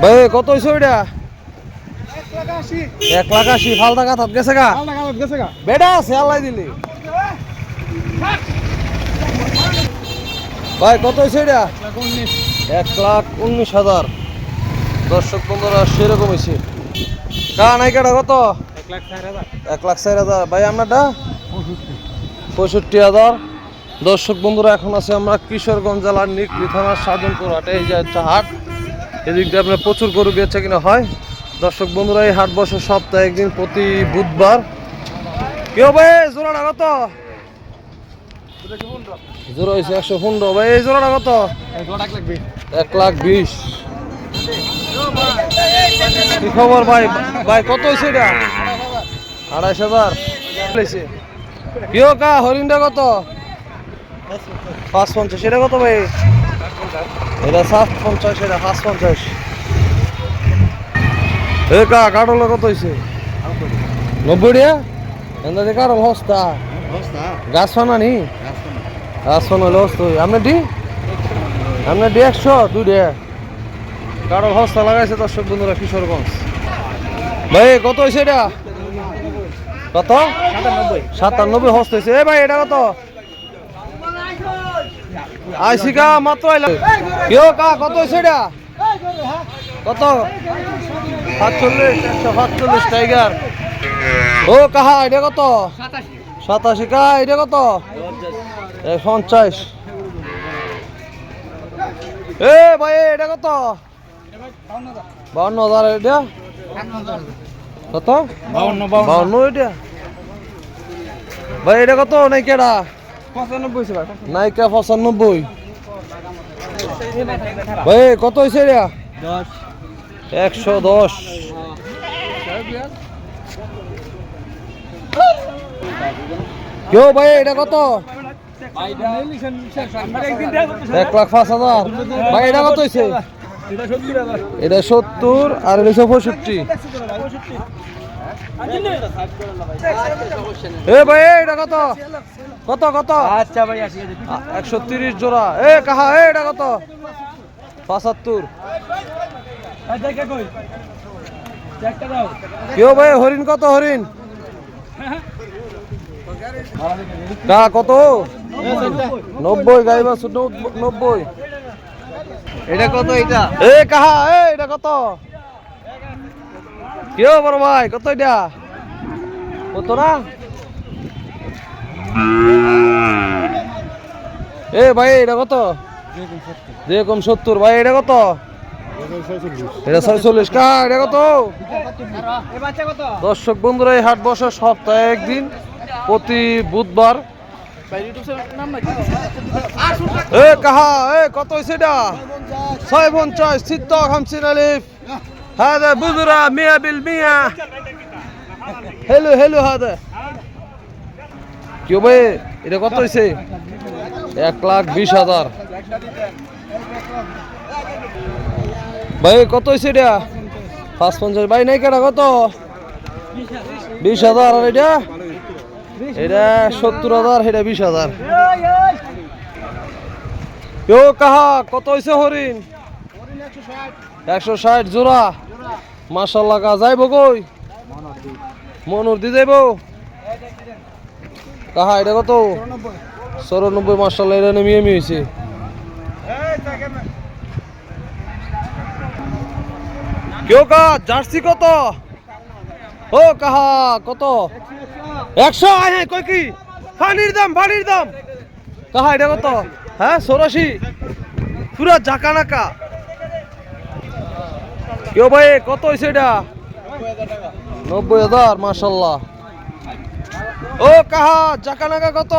ভাই, কত হয়েছে ওইটা? এক লাখ আশি ফালতা কাথাত গেছে গা। বেটা আছে আল্লাহ দিলি। ভাই, কত হয়েছে এটা এক লাখ উনিশ হাজার। দর্শক বন্ধুরা, সেরকম হয়েছে কা নাই কাটা কত? এক লাখ চার হাজার। ভাই, আপনারটা? পঁয়ষট্টি হাজার। দর্শক বন্ধুরা, এখন আছে আমরা কিশোরগঞ্জ জেলার নিকলি থানার সাধনপুর হাটে এই যে হাট। এদিক দিয়ে আপনার প্রচুর গরু বেচা কিনা হয়। দর্শক বন্ধুরা, এই হাট বসে সপ্তাহে একদিন প্রতি বুধবার। কেউ ভাই জোড়াটা কত? জোড়া হয়েছে একশো পনেরো। ভাই, এই জোড়াটা কত? এক লাখ বিশ। কি খবর ভাই? ভাই, কত হয়েছে এটা? আড়াইশ হাজার। কেউ কা? হরিণটা কত? পাঁচ পঞ্চাশ এটা কত ভাই? এটা সাত পঞ্চাশ এটা পাঁচ পঞ্চাশ এ কা কাটল কত হয়েছে নব্বই টাকা এন্দা যে কাটল হস্তা গাছ ফানা নি? গাছ ফানা। হলে হস্ত আপনার ডি আপনার ডি একশো দুই ডে কাটল হস্তা লাগাইছে দর্শক বন্ধুরা কিশোরগঞ্জ। ভাই কত হয়েছে এটা? কত? সাতানব্বই। হস্ত হয়েছে এ ভাই এটা কত? আইসিকা মাত্র আইলাম কেউ কা, কত হয়েছে এটা? কত? সাতচল্লিশ সাতচল্লিশ টাইগার। ও কাহা, এটা কত? সাতাশি কা, এটা কত? পঞ্চাশ। এ, ভাই এটা কত? বাউন্ন হাজার, এটা? কত? বাউন্ন বাউন্ন। এটা ভাই, এটা কত? পঁচানব্বই ছিল নাইকা পঁচানব্বই। ভাই কত হয়েছে এটা একশো দশ। কেউ ভাই এটা কত? এক লাখ পাঁচ হাজার। ভাই এটা কত হয়েছে এটা সত্তর। আর এটা পঁয়ষট্টি। এ ভাই এটা কত? কত কত? আচ্ছা ভাই একশো তিরিশ জোড়া। এ কাহা এ এটা কত? পঁচাত্তর। কেউ ভাই হরিণ কত হরিণ? কা কত? নব্বই গাই বাছু নব্বই। এটা কত এটা? এ কাহা এ এটা কত? কেউ বড় ভাই? কত এটা? কত না? এ ভাই, এটা কত? যে কম সত্তর, ভাই, এটা কত? এটা ছয়চল্লিশ। কা এটা কত? দর্শক বন্ধুরা, এই হাট বসে সপ্তাহে একদিন, প্রতি বুধবার। এ, কাহা? এ, কত হয়েছে এটা? ছয় পঞ্চাশ চিত্ত খামসিন আলিফ। هذا بذرة مئة بالمئة حلو حلو هذا কেউ ভাই এটা কত হয়েছে এক লাখ বিশ হাজার ভাই কত হয়েছে এটা পাঁচ পঞ্চাশ ভাই নাই কেটা কত বিশ হাজার আর এটা এটা সত্তর হাজার এটা বিশ হাজার কেউ কাহা কত হয়েছে হরিণ একশো ষাট জোড়া। মাসাল্লাহ কা যাইব কই? মনুর দি যাইব। কাহা, এটা কত? চৌরানব্বই মাসাল্লাহ এটা নেমে এমি কেউ কা জার্সি কত? ও কাহা, কত? একশো, আয় হ্যাঁ কই কি? পানির দাম পানির দাম। কাহা, এটা কত? হ্যাঁ চৌরাশি। পুরা জাকা নাকা কেউ ভাই কত হয়েছে এটা? নব্বই হাজার মাসাল্লাহ ও কাহা জাকা নাকা কত?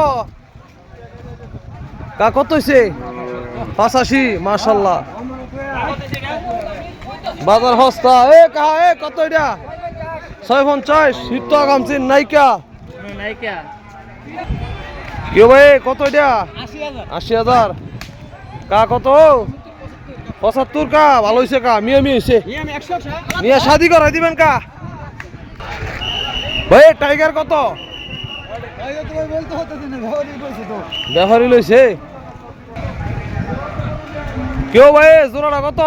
কা কত হয়েছে পাঁচাশি মাসাল্লাহ বাজার হস্তা এ কাহা এ কত এটা? ছয় পঞ্চাশ শীত গামছিন নাইকা। কেউ ভাই কত এটা? আশি হাজার। কা কত? পঁচাত্তর কা, ভালো হয়েছে কা, মিয়া মিয়া হয়েছে নিয়ে শাদি করাই দিবেন কা। ভাই টাইগার কত? ব্যাপারি লইছে। কেউ ভাই, জোড়াটা কত?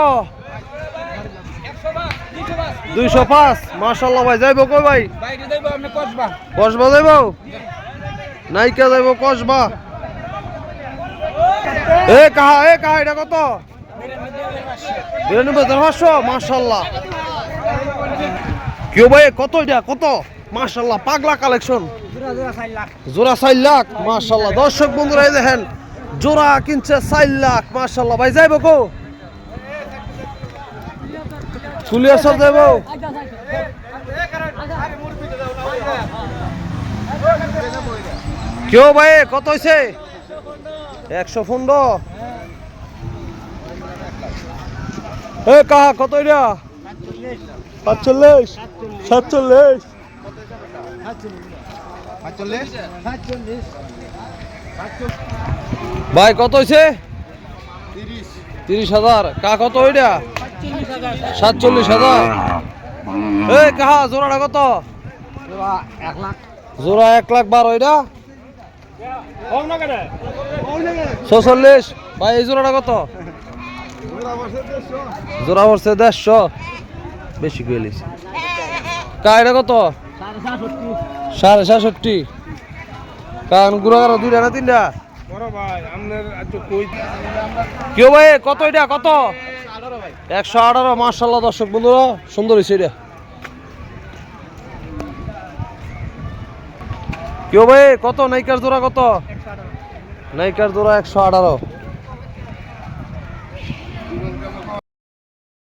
দুইশো পাঁচ। মার্শাল্লাহ ভাই, যাইব কই ভাই? কসবা যাইব? নাইকা যাইব কসবা। এ কাহা এ কাহা, এটা কত? ভাই, কত কত? পাগলা কালেকশন মার্শাল্লাহ দর্শক বন্ধুরা দেখেন, জোড়া কিনছে চার লাখ মার্শাল্লাহ ভাই, যাইব কো? চুলিয়া যাইব? কেউ ভাই, কত হয়েছে একশো পনেরো। এ, কাহা, কত সাতচল্লিশ সাতচল্লিশ। ভাই, কত হয়েছে তিরিশ হাজার। কা কত ওইটা সাতচল্লিশ হাজার। এই কাহা, জোড়াটা কত? জোড়া এক লাখ বারো এটা ছচল্লিশ। ভাই, এই জোড়াটা কত? জোড়া পড়ছে দেড়শো। বেশি করে লিছি কত? সাড়ে সাতষট্টি। কারণ গুড়া কারও, দুইটা না তিনটা? কেউ ভাই, কত এটা? কত? একশো আঠারো মার্শাল্লাহ দর্শক বন্ধুরা, সুন্দর হয়েছে এটা। কেউ ভাই, কত? নাইকার জোড়া কত? নাইকার জোড়া একশো আঠারো।